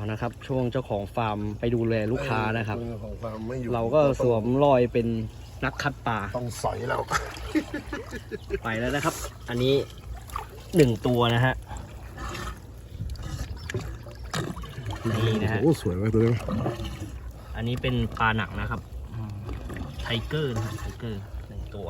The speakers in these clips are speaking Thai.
เอานะครับ ช่วงเจ้าของฟาร์มไปดูแลลูกค้านะครับเรื่องของความไม่อยู่เราก็สวมรอยเป็นนักคัดปลาต้องสอยแล้วไปแล้วนะครับ อันนี้หนึ่งตัวนะฮะนี่นะฮะโอ้สวยมากตัวนี้อันนี้เป็นปลาหนักนะครับอืมไทเกอร์นะฮะไทเกอร์หนึ่งตัว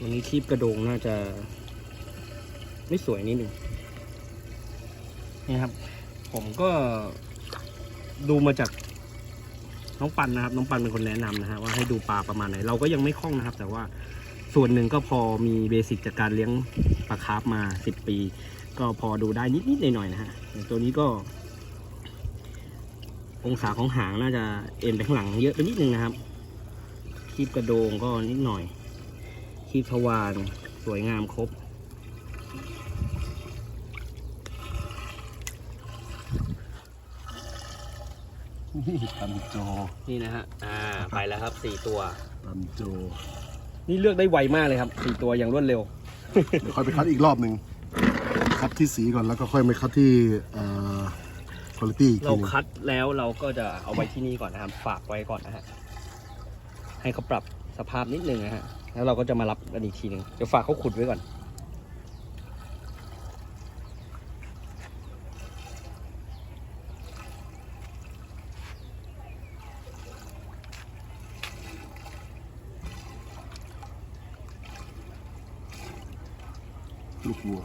วันนี้คีบกระโดงน่าจะ ไม่สวยนิดหนึ่งนี่ครับ ผมก็ดูมาจากน้องปันนะครับ น้องปันเป็นคนแนะนำนะฮะว่าให้ดูปลาประมาณไหน เราก็ยังไม่คล่องนะครับ แต่ว่าส่วนหนึ่งก็พอมีเบสิกจากการเลี้ยงปลาคาร์ฟมาสิบปี ก็พอดูได้นิดๆหน่อยๆนะฮะอย่างตัวนี้ก็ องศาของหางน่าจะเอ็นไปข้างหลังเยอะไปนิดนึงนะครับคีบกระโดงก็นิดหน่อย คีบทวารสวยงามครบนี่ตันโจนี่นะฮะ อ่า ไปแล้วครับสี่ตัว ตันโจนี่เลือกได้ไวมากเลยครับสี่ตัวอย่างรวดเร็ว เดี๋ยวค่อยไปคัดอีกรอบหนึ่งคัดที่สีก่อนแล้วก็ค่อยไปคัดที่คุณภาพอีกเราทีหนึงคัดแล้วเราก็จะเอาไว้ที่นี่ก่อนนะครับ ฝากไว้ก่อนนะฮะ ให้เขาปรับสภาพนิดนึงนะฮะ แล้วเราก็จะมารับกันอีกทีหนึ่งเดี๋ยวฝากเขาขุดไว้ก่อน ลูกวัว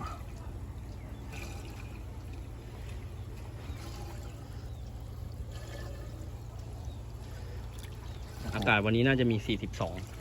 อากาศวันนี้น่าจะมี 42